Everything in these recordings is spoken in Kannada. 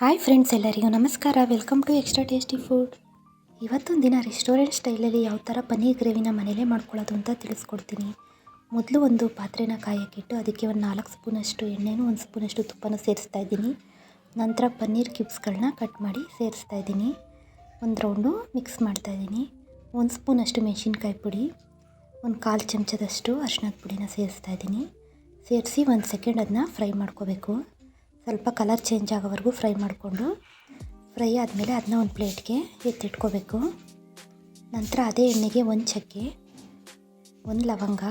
ಹಾಯ್ ಫ್ರೆಂಡ್ಸ್ ಎಲ್ಲರಿಗೂ ನಮಸ್ಕಾರ. Welcome to extra tasty food. ಇವತ್ತೊಂದು ದಿನ ರೆಸ್ಟೋರೆಂಟ್ ಸ್ಟೈಲಲ್ಲಿ ಯಾವ ಥರ ಪನ್ನೀರ್ ಗ್ರೇವಿನ ಮನೆಯಲ್ಲೇ ಮಾಡ್ಕೊಳ್ಳೋದು ಅಂತ ತಿಳಿಸ್ಕೊಡ್ತೀನಿ. ಮೊದಲು ಒಂದು ಪಾತ್ರೆನ ಕಾಯಕ್ಕಿಟ್ಟು ಅದಕ್ಕೆ ಒಂದು ನಾಲ್ಕು ಸ್ಪೂನಷ್ಟು ಎಣ್ಣೆನೂ, ಒಂದು ಸ್ಪೂನಷ್ಟು ತುಪ್ಪನ ಸೇರಿಸ್ತಾ ಇದ್ದೀನಿ. ನಂತರ ಪನ್ನೀರ್ ಕ್ಯೂಬ್ಸ್ಗಳನ್ನ ಕಟ್ ಮಾಡಿ ಸೇರಿಸ್ತಾ ಇದ್ದೀನಿ. ಒಂದು ರೌಂಡು ಮಿಕ್ಸ್ ಮಾಡ್ತಾ ಇದ್ದೀನಿ. ಒಂದು ಸ್ಪೂನಷ್ಟು ಮೆಣಸಿನ್ಕಾಯಿ ಪುಡಿ, ಒಂದು ಕಾಲು ಚಮಚದಷ್ಟು ಅರ್ಶಿನದ ಪುಡಿನ ಸೇರಿಸ್ತಾ ಇದ್ದೀನಿ. ಸೇರಿಸಿ ಒಂದು ಸೆಕೆಂಡ್ ಅದನ್ನ ಫ್ರೈ ಮಾಡ್ಕೋಬೇಕು. ಸ್ವಲ್ಪ ಕಲರ್ ಚೇಂಜ್ ಆಗೋವರೆಗೂ ಫ್ರೈ ಮಾಡಿಕೊಂಡು ಫ್ರೈ ಆದಮೇಲೆ ಅದನ್ನ ಒಂದು ಪ್ಲೇಟ್ಗೆ ಎತ್ತಿಟ್ಕೋಬೇಕು. ನಂತರ ಅದೇ ಎಣ್ಣೆಗೆ ಒಂದು ಚಕ್ಕೆ, ಒಂದು ಲವಂಗ,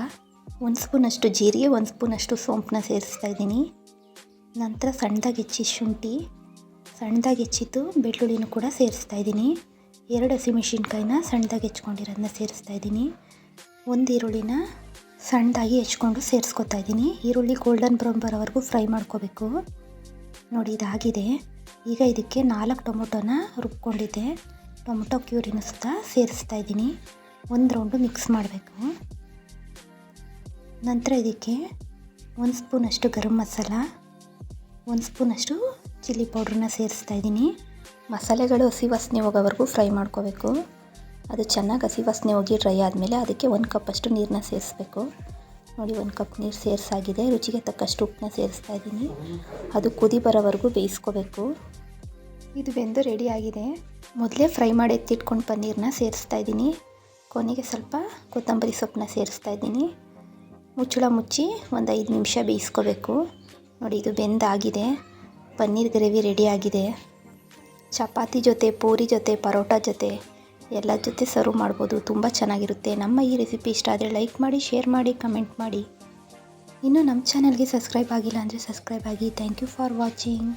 ಒಂದು ಸ್ಪೂನಷ್ಟು ಜೀರಿಗೆ, ಒಂದು ಸ್ಪೂನಷ್ಟು ಸೋಂಪನ್ನ ಸೇರಿಸ್ತಾ ಇದ್ದೀನಿ. ನಂತರ ಸಣ್ಣದಾಗಿ ಹೆಚ್ಚಿ ಶುಂಠಿ, ಸಣ್ಣದಾಗಿ ಹೆಚ್ಚಿದ್ದು ಬೆಳ್ಳುಳ್ಳಿನೂ ಕೂಡ ಸೇರಿಸ್ತಾ ಇದ್ದೀನಿ. ಎರಡು ಹಸಿಮೆಣ್ಸಿನ್ಕಾಯಿನ ಸಣ್ಣದಾಗಿ ಹೆಚ್ಕೊಂಡಿರೋದನ್ನ ಸೇರಿಸ್ತಾ ಇದ್ದೀನಿ. ಒಂದು ಈರುಳ್ಳಿನ ಸಣ್ಣದಾಗಿ ಹೆಚ್ಕೊಂಡು ಸೇರಿಸ್ಕೊತಾ ಇದ್ದೀನಿ. ಈರುಳ್ಳಿ ಗೋಲ್ಡನ್ ಬ್ರೌನ್ ಬರೋವರೆಗೂ ಫ್ರೈ ಮಾಡ್ಕೋಬೇಕು. ನೋಡಿ ಇದಾಗಿದೆ ಈಗ ಇದಕ್ಕೆ ನಾಲ್ಕು ಟೊಮೊಟೊನ ರುಬ್ಕೊಂಡಿದ್ದೆ. ಟೊಮೊಟೊ ಕ್ಯೂರಿನ ಸುತ್ತ ಸೇರಿಸ್ತಾ ಇದ್ದೀನಿ. ಒಂದು ರೌಂಡು ಮಿಕ್ಸ್ ಮಾಡಬೇಕು. ನಂತರ ಇದಕ್ಕೆ ಒಂದು ಸ್ಪೂನಷ್ಟು ಗರಂ ಮಸಾಲ, ಒಂದು ಸ್ಪೂನಷ್ಟು ಚಿಲ್ಲಿ ಪೌಡ್ರನ್ನ ಸೇರಿಸ್ತಾ ಇದ್ದೀನಿ. ಮಸಾಲೆಗಳು ಹಸಿ ವಾಸನೆ ಹೋಗೋವರೆಗೂ ಫ್ರೈ ಮಾಡ್ಕೋಬೇಕು. ಅದು ಚೆನ್ನಾಗಿ ಹಸಿ ವಾಸನೆ ಹೋಗಿ ಡ್ರೈ ಆದಮೇಲೆ ಅದಕ್ಕೆ ಒಂದು ಕಪ್ಪಷ್ಟು ನೀರನ್ನ ಸೇರಿಸ್ಬೇಕು. ನೋಡಿ, ಒಂದು ಕಪ್ ನೀರು ಸೇರಿಸಾಗಿದೆ. ರುಚಿಗೆ ತಕ್ಕಷ್ಟು ಉಪ್ಪನ್ನ ಸೇರಿಸ್ತಾ ಇದ್ದೀನಿ. ಅದು ಕುದಿ ಬರೋವರೆಗೂ ಬೇಯಿಸ್ಕೋಬೇಕು. ಇದು ಬೆಂದು ಆಗಿದೆ. ಮೊದಲೇ ಫ್ರೈ ಮಾಡಿ ಎತ್ತಿಟ್ಕೊಂಡು ಪನ್ನೀರನ್ನ ಸೇರಿಸ್ತಾ ಇದ್ದೀನಿ. ಕೊನೆಗೆ ಸ್ವಲ್ಪ ಕೊತ್ತಂಬರಿ ಸೊಪ್ಪನ್ನ ಸೇರಿಸ್ತಾ ಇದ್ದೀನಿ. ಮುಚ್ಚಳ ಮುಚ್ಚಿ ಒಂದು ಐದು ನಿಮಿಷ ಬೇಯಿಸ್ಕೋಬೇಕು. ನೋಡಿ, ಇದು ಬೆಂದಾಗಿದೆ. ಪನ್ನೀರ್ ಗ್ರೇವಿ ರೆಡಿ ಆಗಿದೆ. ಚಪಾತಿ ಜೊತೆ, ಪೂರಿ ಜೊತೆ, ಪರೋಟ ಜೊತೆ. ಎಲ್ಲ ಜೊತೆ ಸರ್ವ್ ಮಾಡ್ಬೋದು. ತುಂಬ ಚೆನ್ನಾಗಿರುತ್ತೆ. ನಮ್ಮ ಈ ರೆಸಿಪಿ ಇಷ್ಟ ಆದರೆ ಲೈಕ್ ಮಾಡಿ ಶೇರ್ ಮಾಡಿ ಕಮೆಂಟ್ ಮಾಡಿ. ಇನ್ನೂ ನಮ್ಮ ಚಾನಲ್ಗೆ ಸಬ್ಸ್ಕ್ರೈಬ್ ಆಗಿಲ್ಲ ಅಂದರೆ ಸಬ್ಸ್ಕ್ರೈಬ್ ಆಗಿ. Thank you for watching